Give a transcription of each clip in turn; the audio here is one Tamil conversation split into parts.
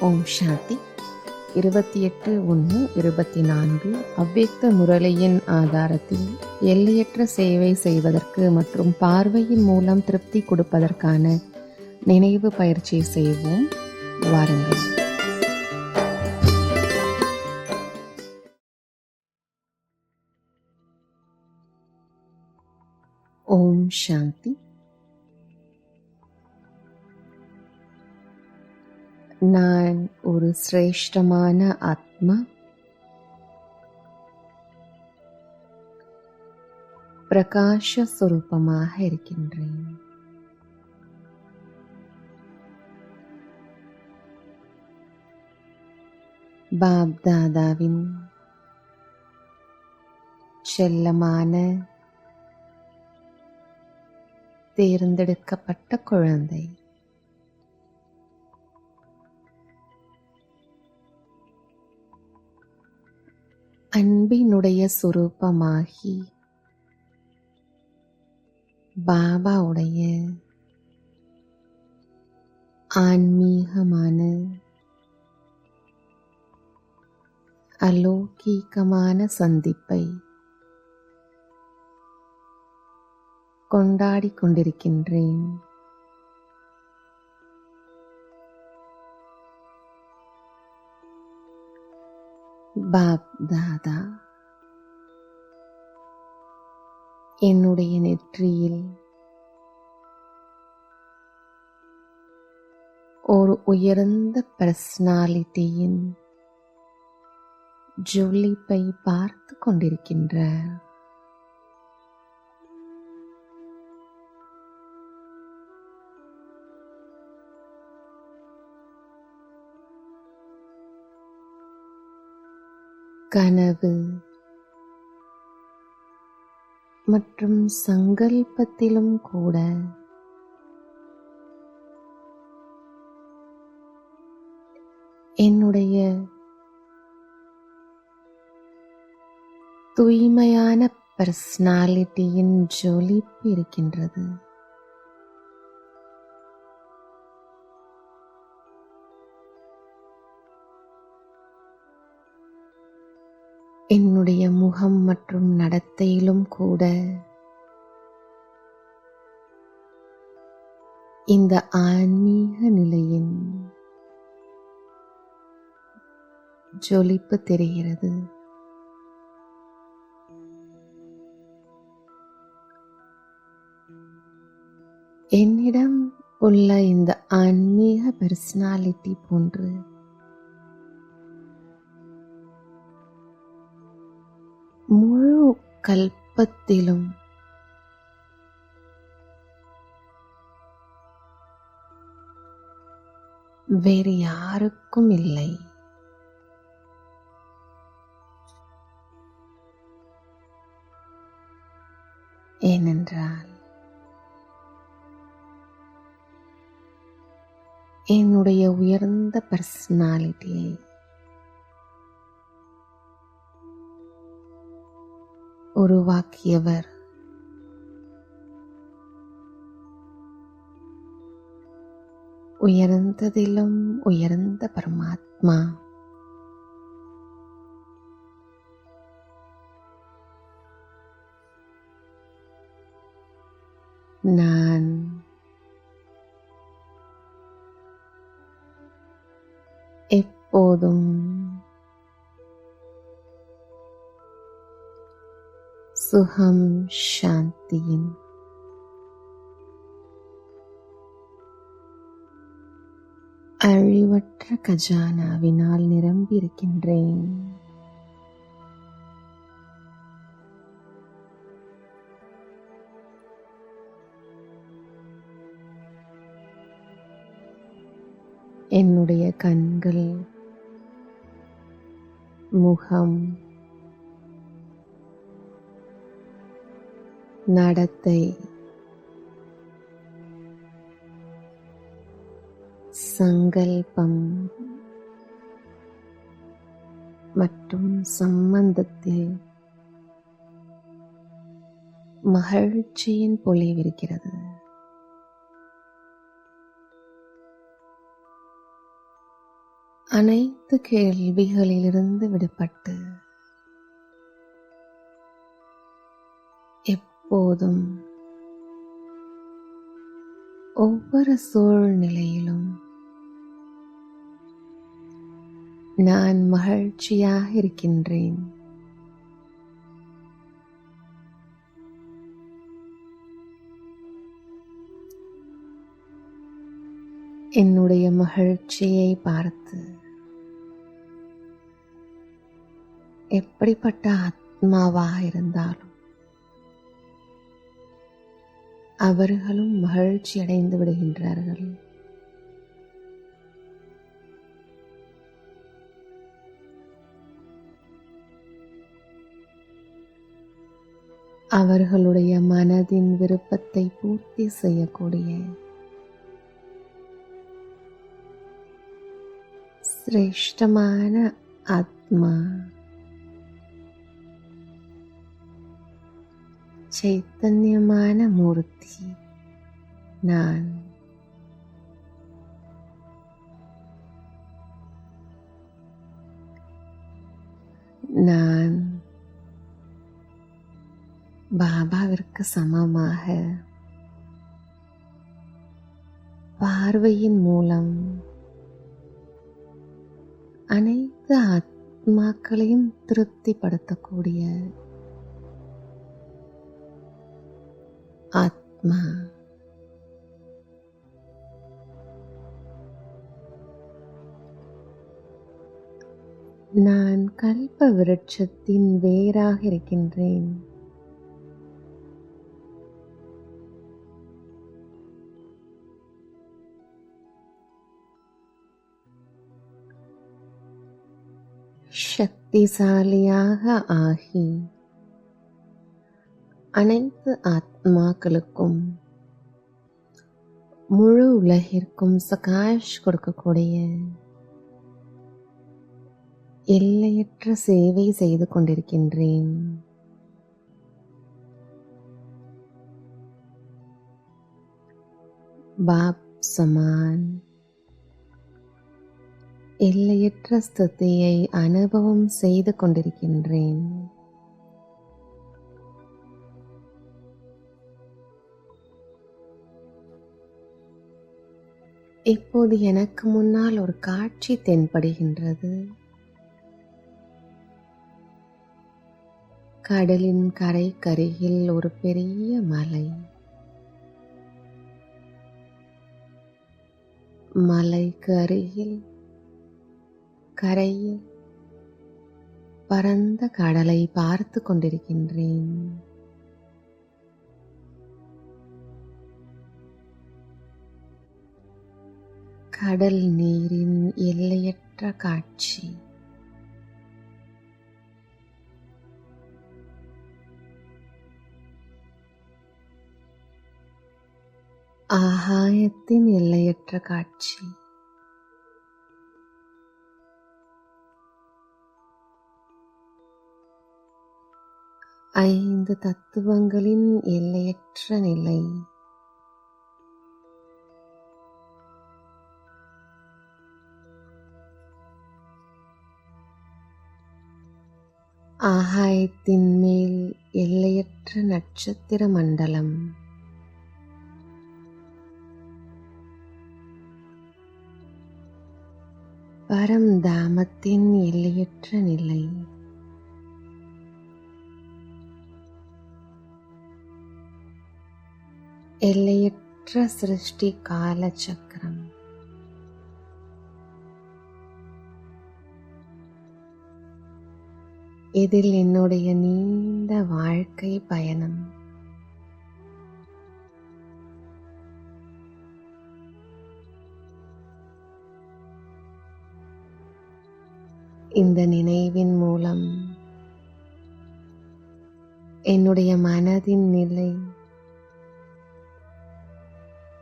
ஓம் சாந்தி. இருபத்தி எட்டு ஒன்று இருபத்தி நான்கு அவ்வியக்த முரளியின் ஆதாரத்தில் எல்லையற்ற சேவை செய்வதற்கு மற்றும் பார்வையின் மூலம் திருப்தி கொடுப்பதற்கான நினைவு பயிற்சி செய்வோம். வாருங்கள். ஓம் சாந்தி. நான் ஒரு சிரேஷ்டமான ஆத்மா பிரகாஷ சுரூபமாக இருக்கின்றேன் பாப் தாதாவின் செல்லமான தேர்ந்தெடுக்கப்பட்ட குழந்தை அன்பினுடைய சுரூபமாகி பாபாவுடைய ஆன்மீகமான அலௌகீகமான சந்திப்பை கொண்டாடிக் கொண்டிருக்கின்றேன். பாப் தாதா என்னுடைய நெற்றியில் ஒரு உயர்ந்த பர்சனாலிட்டியின் ஜொலிப்பை பார்த்து கொண்டிருக்கின்ற கனவு மற்றும் சங்கல்பத்திலும் கூட. என்னுடைய தூய்மையான பர்சனாலிட்டியின் ஜொலிப்பு இருக்கின்றது. என்னுடைய முகம் மற்றும் நடத்தையிலும் கூட. இந்த ஆன்மீக நிலையின் ஜொலிப்பு தெரிகிறது. என்னிடம் உள்ள இந்த ஆன்மீக பர்சனாலிட்டி போன்று கல்பத்திலும். வேறு யாருக்கும் இல்லை. ஏனென்றால் என்னுடைய உயர்ந்த பர்சனாலிட்டியை உருவாக்கியவர். உயர்ந்ததிலும் உயர்ந்த பரமாத்மா. நான். எப்போதும் சுகம் சாந்தியின் அழிவற்ற கஜானாவினால் நிரம்பியிருக்கின்றேன் என்னுடைய கண்கள் முகம் நடத்தை. சங்கல்பம் மற்றும் சம்பந்தத்தில் மகிழ்ச்சியின் பொலிவிருக்கிறது அனைத்து கேள்விகளிலிருந்து விடுபட்டு போதும். ஒவ்வொரு சூழ்நிலையிலும் நான் மகிழ்ச்சியாக இருக்கின்றேன். என்னுடைய மகிழ்ச்சியை பார்த்து எப்படிப்பட்ட ஆத்மாவாக இருந்தாலும் அவர்களும் மகிழ்ச்சி அடைந்து விடுகின்றார்கள். அவர்களுடைய மனதின் விருப்பத்தை பூர்த்தி செய்யக்கூடிய சிரேஷ்டமான ஆத்மா. சைத்தன்யமான மூர்த்தி நான் நான் பாபாவிற்கு சமமாக பார்வையின் மூலம் அனைத்து ஆத்மாக்களையும் திருப்திப்படுத்தக்கூடிய ஆத்மா நான் கல்ப விருட்சத்தின் வேராக இருக்கின்றேன் சக்திசாலியாக ஆகி அனைத்து ஆத்மாக்களுக்கும் முழு உலகிற்கும் சகாஷ் கொடுக்கக்கூடிய எல்லையற்ற சேவை செய்து கொண்டிருக்கின்றேன். பாப் சமான். எல்லையற்ற ஸ்துதியை அனுபவம் செய்து கொண்டிருக்கின்றேன். இப்போது எனக்கு முன்னால் ஒரு காட்சி தென்படுகின்றது. கடலின் கரைக்கருகில் ஒரு பெரிய மலை. மலைக்கு அருகில் கரையில் பரந்த கடலை பார்த்து கொண்டிருக்கின்றேன். கடல் நீரின் எல்லையற்ற காட்சி. ஆகாயத்தின் எல்லையற்ற காட்சி. ஐந்து தத்துவங்களின் எல்லையற்ற நிலை. ஆகாயத்தின் மேல் எல்லையற்ற நட்சத்திர மண்டலம். பரம்தாமத்தின் எல்லையற்ற நிலை. எல்லையற்ற சிருஷ்டி கால சக்கரம் இதில் என்னுடைய நீண்ட வாழ்க்கை பயணம். இந்த நினைவின் மூலம் என்னுடைய மனதின் நிலை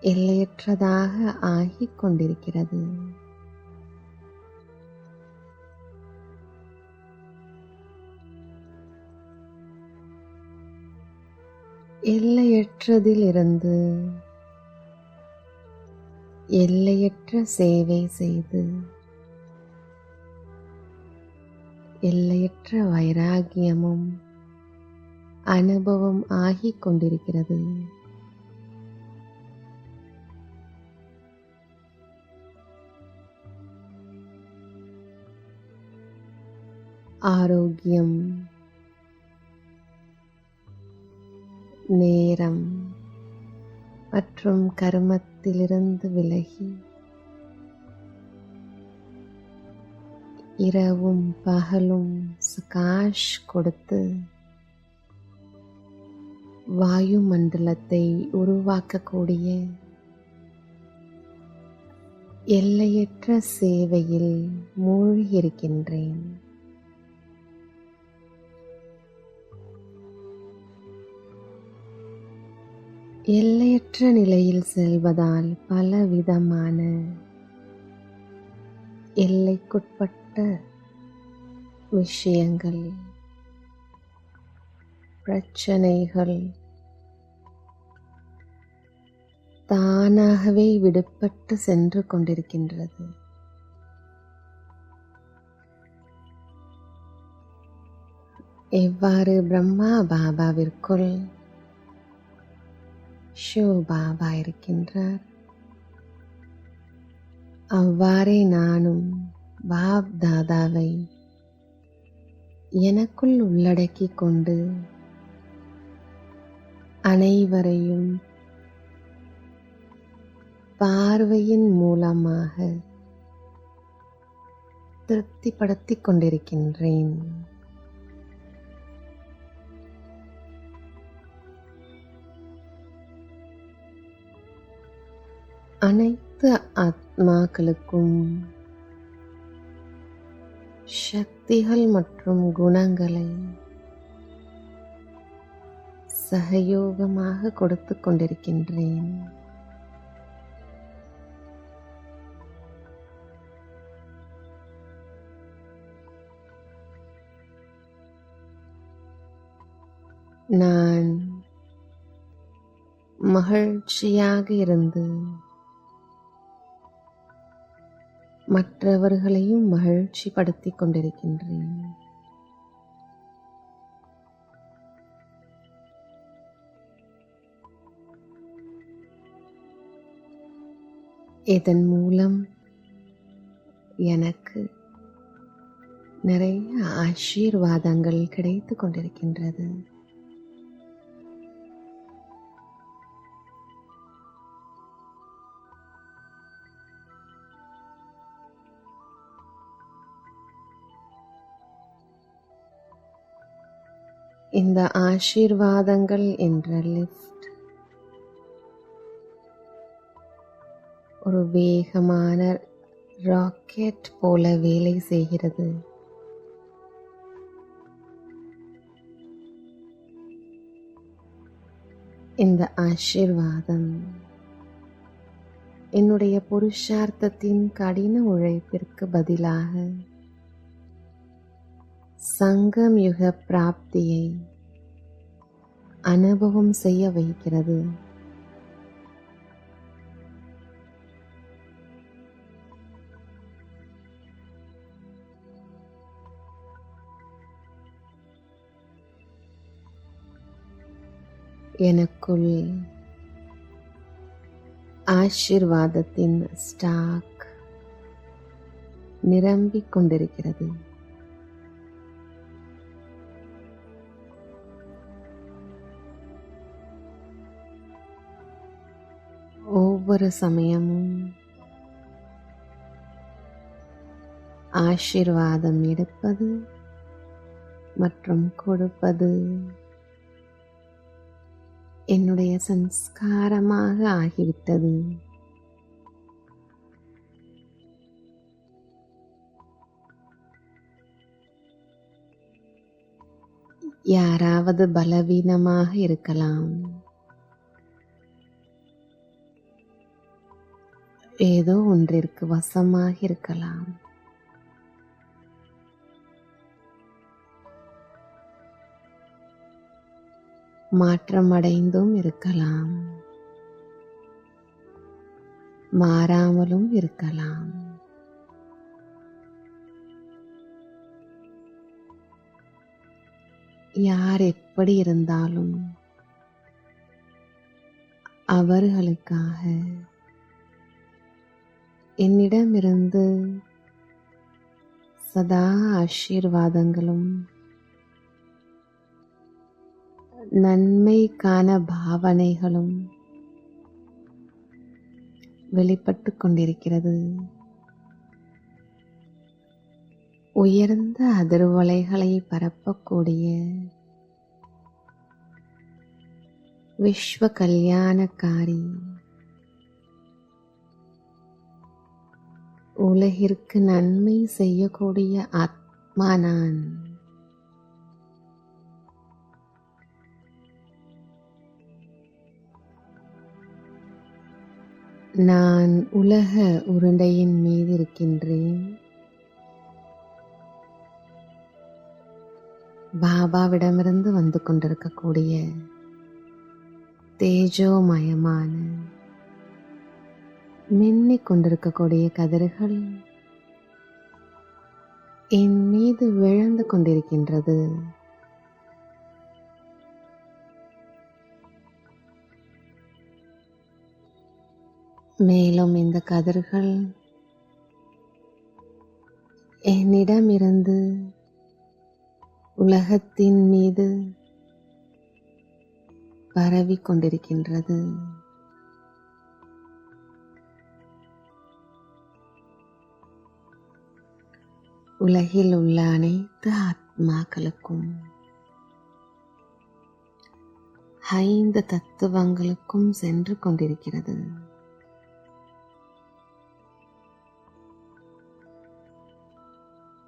எல்லையற்றதாக ஆகிக் கொண்டிருக்கிறது. எல்லையற்றதிலிருந்து எல்லையற்ற சேவை செய்து எல்லையற்ற வைராகியமும் அனுபவம் ஆகிக் கொண்டிருக்கிறது. ஆரோக்கியம் நேரம் மற்றும் கருமத்திலிருந்து விலகி இரவும் பகலும் சகாஷ் கொடுத்து வாயு மண்டலத்தை உருவாக்கக்கூடிய எல்லையற்ற சேவையில் மூழ்கியிருக்கின்றேன். எல்லையற்ற நிலையில் செல்வதால் பலவிதமான எல்லைக்குட்பட்ட விஷயங்கள் பிரச்சனைகள் தானாகவே விடுபட்டு சென்று கொண்டிருக்கின்றது. எவ்வாறு பிரம்மா பாபாவிற்குள் ஷிவ் பாபா இருக்கின்றார். அவ்வாறே நானும் பாப் தாதாவை எனக்குள் உள்ளடக்கிக் கொண்டு அனைவரையும் பார்வையின் மூலமாக திருப்திப்படுத்திக் கொண்டிருக்கின்றேன். அனைத்து ஆத்மாக்களுக்கும் சக்திகள் மற்றும் குணங்களை சகயோகமாக கொடுத்து கொண்டிருக்கின்றேன். நான் மகிழ்ச்சியாக இருந்து மற்றவர்களையும் மகிழ்ச்சிப்படுத்திக் கொண்டிருக்கின்றேன். இதன் மூலம் எனக்கு நிறைய ஆசீர்வாதங்கள் கிடைத்து கொண்டிருக்கின்றது. இந்த ஆசீர்வாதங்கள் என்ற லிஃப்ட் ஒரு வேகமான ராக்கெட் போல வேலை செய்கிறது. இந்த ஆசீர்வாதம் என்னுடைய புருஷார்த்தத்தின் கடின உழைப்பிற்கு பதிலாக சங்கம் யுக பிராப்தியை அனுபவம் செய்ய வைக்கிறது. எனக்குள் ஆசிர்வாதத்தின் ஸ்டாக் நிரம்பிக் கொண்டிருக்கிறது. ஒவ்வொரு சமயமும் ஆசீர்வாதம் எடுப்பது மற்றும் கொடுப்பது என்னுடைய சன்ஸ்காரமாக ஆகிவிட்டது. யாராவது பலவீனமாக இருக்கலாம். ஏதோ ஒன்றிற்கு வசமாக இருக்கலாம். மாற்றமடைந்தும் இருக்கலாம். மாறாமலும் இருக்கலாம். யார் எப்படி இருந்தாலும் அவர்களுக்காக என்னிடமிருந்து சதா ஆசீர்வாதங்களும் நன்மைக்கான பாவனைகளும் வெளிப்பட்டு கொண்டிருக்கிறது. உயர்ந்த அதிர்வலைகளை பரப்பக்கூடிய விஸ்வ கல்யாணக்காரி உலகிற்கு நன்மை செய்யக்கூடிய ஆத்மா நான் நான் உலக உருண்டையின் மீது இருக்கின்றேன். பாபாவிடமிருந்து வந்து கொண்டிருக்கக்கூடிய தேஜோமயமான மின்னிக் கொண்டிருக்கக்கூடிய கதிர்கள் என் மீது விழுந்து கொண்டிருக்கின்றது. மேலும் இந்த கதிர்கள் என்னிடமிருந்து உலகத்தின் மீது பரவிக் கொண்டிருக்கின்றது. உலகில் உள்ள அனைத்து ஆத்மாக்களுக்கும் ஐந்து தத்துவங்களுக்கும் சென்று கொண்டிருக்கிறது.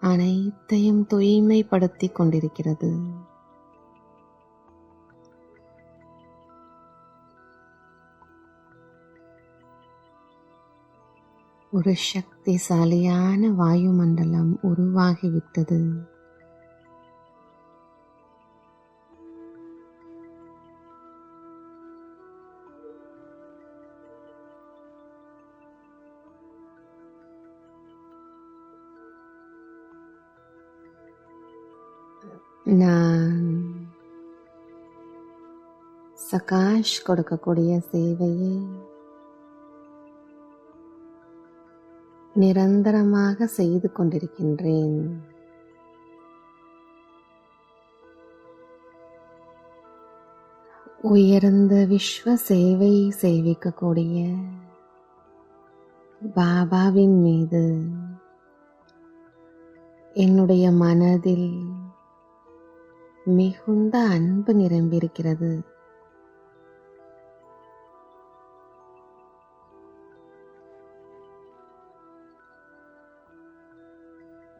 அனைத்தையும் தூய்மைப்படுத்திக் கொண்டிருக்கிறது. ஒரு சக்திசாலியான வாயுமண்டலம் உருவாகிவிட்டது. நான் சகாஷ் கொடுக்கக்கூடிய சேவையை நிரந்தரமாக செய்து கொண்டிருக்கின்றேன். உயர்ந்த விஸ்வ சேவை செய்விக்கக்கூடிய பாபாவின் மீது என்னுடைய மனதில் மிகுந்த அன்பு நிரம்பியிருக்கிறது.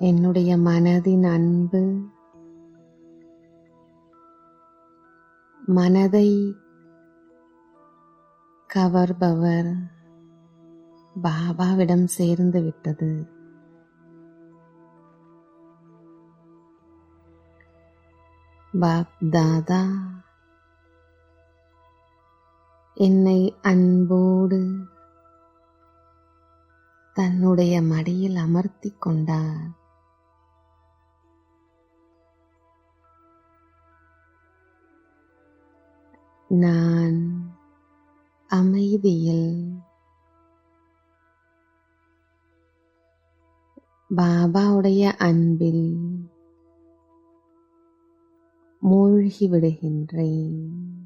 என்னுடைய மனதின் அன்பு. மனதை கவர்பவர் பாபாவிடம் சேர்ந்து விட்டது. பாப் தாதா என்னை அன்போடு தன்னுடைய மடியில் அமர்த்திக் கொண்டார். நான் அமைதியில் பாபாவுடைய அன்பில் மூழ்கிவிடுகின்றேன்.